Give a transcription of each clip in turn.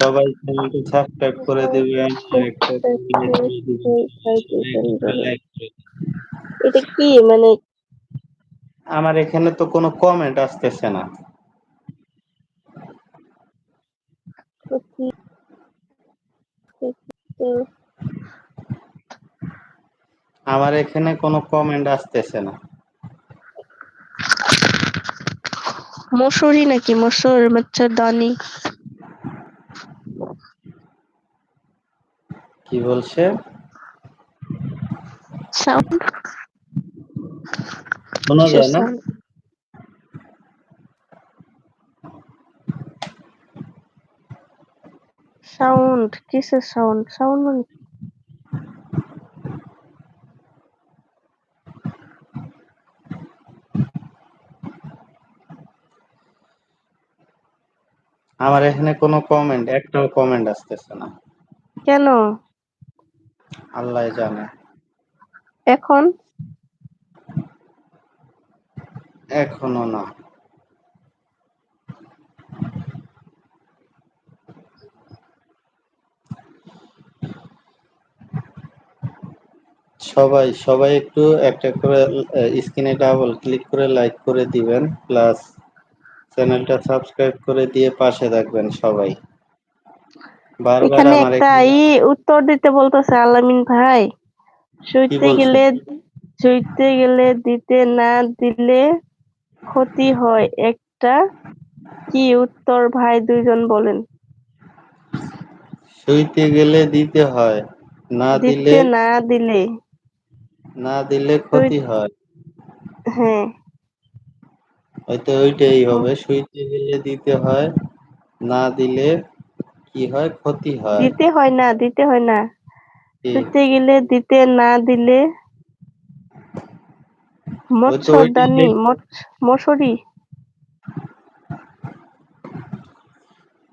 সবাই চ্যানেলটি সাবস্ক্রাইব করে দিবেন। এটা কি মানে আমার এখানে তো কোনো কমেন্ট আসতেছে না আমার এখানে কোনো কমেন্ট আসতেছে না মসুরি নাকি? মসুর মচ্ছরদানি কি বলছে? সাউন্ড। শোনা যায় না? সাউন্ড। কিসের সাউন্ড? সাউন্ড মানে আমার এখানে কোনো কমেন্ট একটাও কমেন্ট আসতেছে না। কেন? আল্লাহ জানে। এখন? এখনও না। সবাই সবাই একটু একটা করে স্ক্রিনে ডাবল ক্লিক করে লাইক করে দিবেন প্লাস চ্যানেলটা সাবস্ক্রাইব করে দিয়ে পাশে থাকবেন সবাই। বারবার এখানে আমার একটা ই উত্তর দিতে বলতেছে আলামিন ভাই শুইতে বলছে? গেলে শুইতে গেলে দিতে না দিলে ক্ষতি হয়। একটা কি উত্তর ভাই দুইজন বলেন। শুইতে গেলে দিতে হয় না দিলে দিতে না দিলে না দিলে ক্ষতি হয়। হ্যাঁ। হয়তো ওইটাই হবে। শুইতে গেলে দিতে হয় না দিলে কি হয়? ক্ষতি হয়। দিতে হয় না দিতে হয় না? শুইতে গেলে দিতে না দিলে মৎস্যদানি মশুরি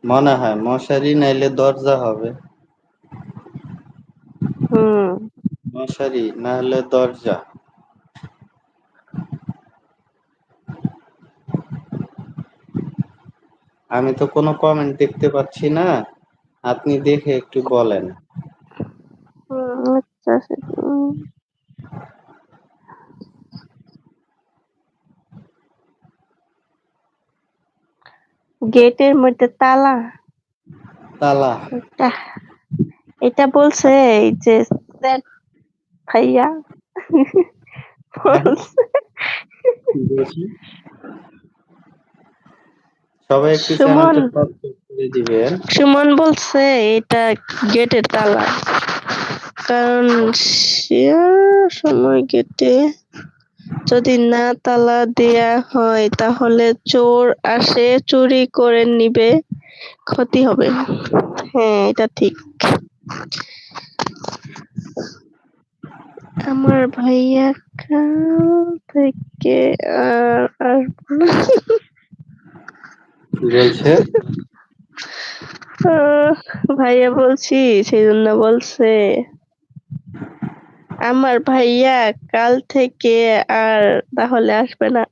মনে হয় মশারি নাইলে দরজা হবে। হুম। মশারি না হলে দরজা। আমি তো কোনো কমেন্ট দেখতে পাচ্ছি না। আপনি দেখে একটু বলেন। আচ্ছা আচ্ছা। গেটের মধ্যে তালা। তালা। এটা বলছে এই যে ভাইয়া। কি বলছি? সবাই একটু সুমন। চ্যানেলটা সাবস্ক্রাইব করে দিবেন সুমন বলছে এটা গেটের তালা কারণ সে সময় গেটে যদি না তালা দেয়া হয় তাহলে চোর আসে চুরি করে নিবে ক্ষতি হবে হ্যাঁ এটা ঠিক আমার ভাইয়া কাল থেকে আর আসব না। বলছে? ভাইয়া বলছি সেই জন্য বলছে। আমার ভাইয়া কাল থেকে আর তাহলে আসবে না।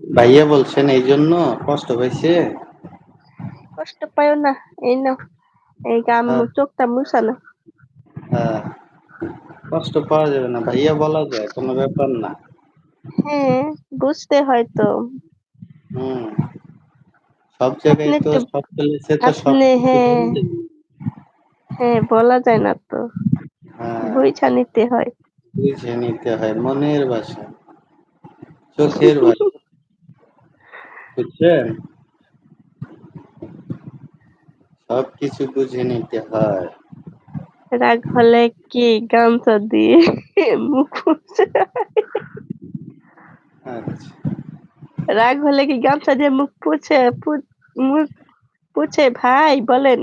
ভাইয়া বলছেন এই জন্য কষ্ট পাইছে কষ্ট পাইও না এই না এই গাম হ্যাঁ। চোখটা মুছা না হ্যাঁ। কষ্ট পাওয়া যাবে না ভাইয়া বলা যায় কোনো ব্যাপার না। হ্যাঁ বুঝতে হয় তো হুম সব জায়গায় তো সব প্লেসে তো সব হ্যাঁ। বলা যায় না। হ্যাঁ বলা যায় না তো। হ্যাঁ। বুঝা নিতে হয়। বুঝে নিতে হয় মনের ভাষা চোখের ভাষা। বুঝছেন? সব কিছু বুঝে নিতে হয়। রাগ হলে কি গামছা দিয়ে মুখ রাগ হলে কি গামছা দিয়ে মুখ পুছে মুখ পুছে ভাই বলেন।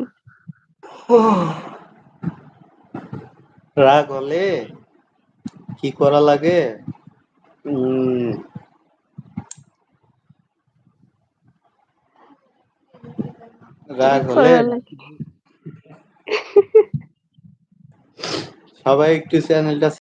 রাগ হলে কি করা লাগে? রাগ হলে করা লাগে? সবাই একটু চ্যানেলটা